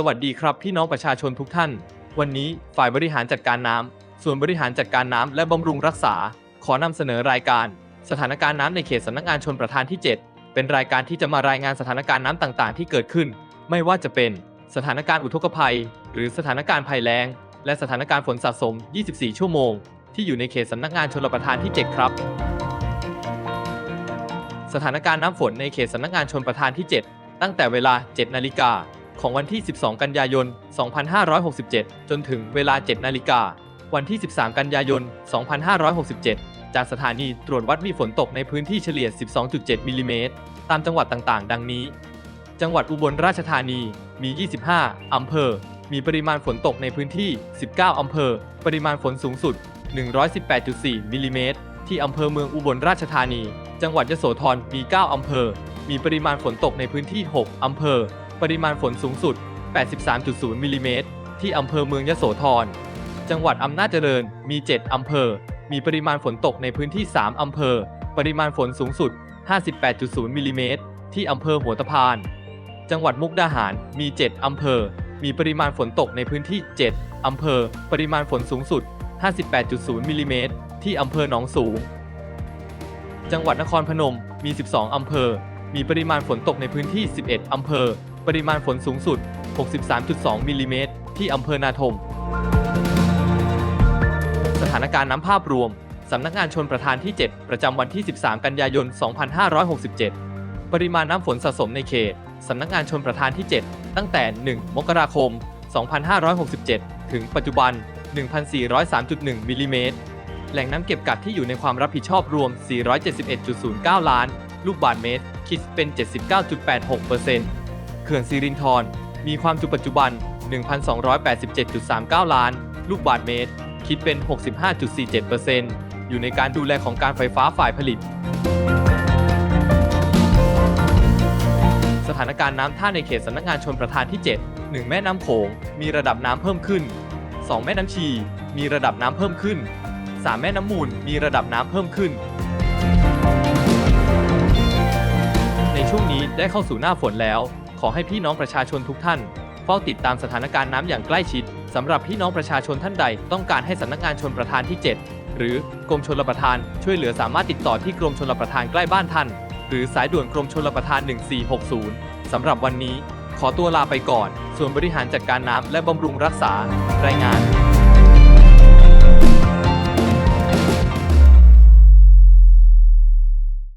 สวัสดีครับพี่น้องประชาชนทุกท่าน วันนี้ฝ่ายบริหารจัดการน้ำส่วนบริหารจัดการน้ำและบำรุงรักษา ขอนำเสนอรายการ สถานการณ์น้ำในเขตสำนักงานชนประทานที่ 7 เป็นรายการที่จะมารายงานสถานการณ์น้ำต่างๆ ที่เกิดขึ้น ไม่ว่าจะเป็น สถานการณ์อุทกภัย หรือสถานการณ์ภัยแล้ง และสถานการณ์ฝนสะสม 24 ชั่วโมง ที่อยู่ในเขตสำนักงานชลประทานที่ 7 ครับ สถานการณ์น้ำฝนในเขตสำนักงานชนประทานที่ 7 ตั้งแต่เวลา 7 นาฬิกา ของวันที่ 12 กันยายน 2567 จนถึงเวลา 7 นาฬิกา วันที่ 13 กันยายน 2567 จากสถานีตรวจวัดมีฝนตกในพื้นที่เฉลี่ย 12.7 มิลลิเมตร ตามจังหวัดต่างๆ ดังนี้ จังหวัดอุบลราชธานีมี 25 อำเภอ มีปริมาณฝนตกในพื้นที่ 19 อำเภอ ปริมาณฝนสูงสุด 118.4 มิลลิเมตร ที่อำเภอเมืองอุบลราชธานี จังหวัดยโสธร มี 9 อำเภอ มีปริมาณฝนตกในพื้นที่ 6 อำเภอ ปริมาณฝนสูงสุด 83.0 มิลลิเมตร ที่อำเภอเมืองยโสธร จังหวัดอำนาจเจริญ มี 7 อำเภอ มีปริมาณฝนตกในพื้นที่ 3 อำเภอ ปริมาณฝนสูงสุด 58.0 มิลลิเมตร ที่อำเภอหัวตะพาน จังหวัดมุกดาหาร มี 7 อำเภอ มีปริมาณฝนตกในพื้นที่ 7 อำเภอ ปริมาณฝนสูงสุด 58.0 มิลลิเมตร ที่อำเภอหนองสูง จังหวัดนครพนม มี 12 อำเภอ มีปริมาณฝนตกในพื้นที่ 11 อำเภอ ปริมาณฝนสูงสุด 63.2 มิลลิเมตร ที่อำเภอนาทม สถานการณ์น้ำภาพรวม สำนักงานชนประทานที่ 7 ประจำวันที่ 13 กันยายน 2567 ปริมาณน้ำฝนสะสมในเขต สำนักงานชนประทานที่ 7 ตั้งแต่ 1 มกราคม 2567 ถึงปัจจุบัน 1,403.1 มิลลิเมตร แหล่งน้ำเก็บกักที่อยู่ในความรับผิดชอบรวม 471.09 ล้าน ลูกบาศก์เมตร คิดเป็น 79.86%เเขื่อนสิรินธรมีความจุปัจจุบัน 1,287.39 ล้าน ลูกบาศก์เมตร คิดเป็น 65.47%อยู่ในการดูแลของการไฟฟ้าฝ่ายผลิต สถานการณ์น้ำท่าในเขตสำนักงานชนประทานที่ 7 1 แม่น้ำโขงมีระดับน้ำเพิ่มขึ้น 2 แม่น้ำชี มีระดับน้ำเพิ่มขึ้น 3 แม่น้ำมูลมีระดับน้ำเพิ่มขึ้น ในช่วงนี้ได้เข้าสู่หน้าฝนแล้ว ขอให้พี่น้องประชาชนทุกท่านเฝ้าติดตามสถานการณ์น้ำอย่างใกล้ชิดสำหรับพี่น้องประชาชนท่านใด ต้องการให้สำนักงานชนประทานที่ 7 หรือกรมชลประทานช่วยเหลือสามารถติดต่อที่กรมชลประทานใกล้บ้านท่าน หรือสายด่วนกรมชลประทาน 1460 สำหรับวันนี้ ขอตัวลาไปก่อน ส่วนบริหารจัดการน้ำและบำรุงรักษารายงาน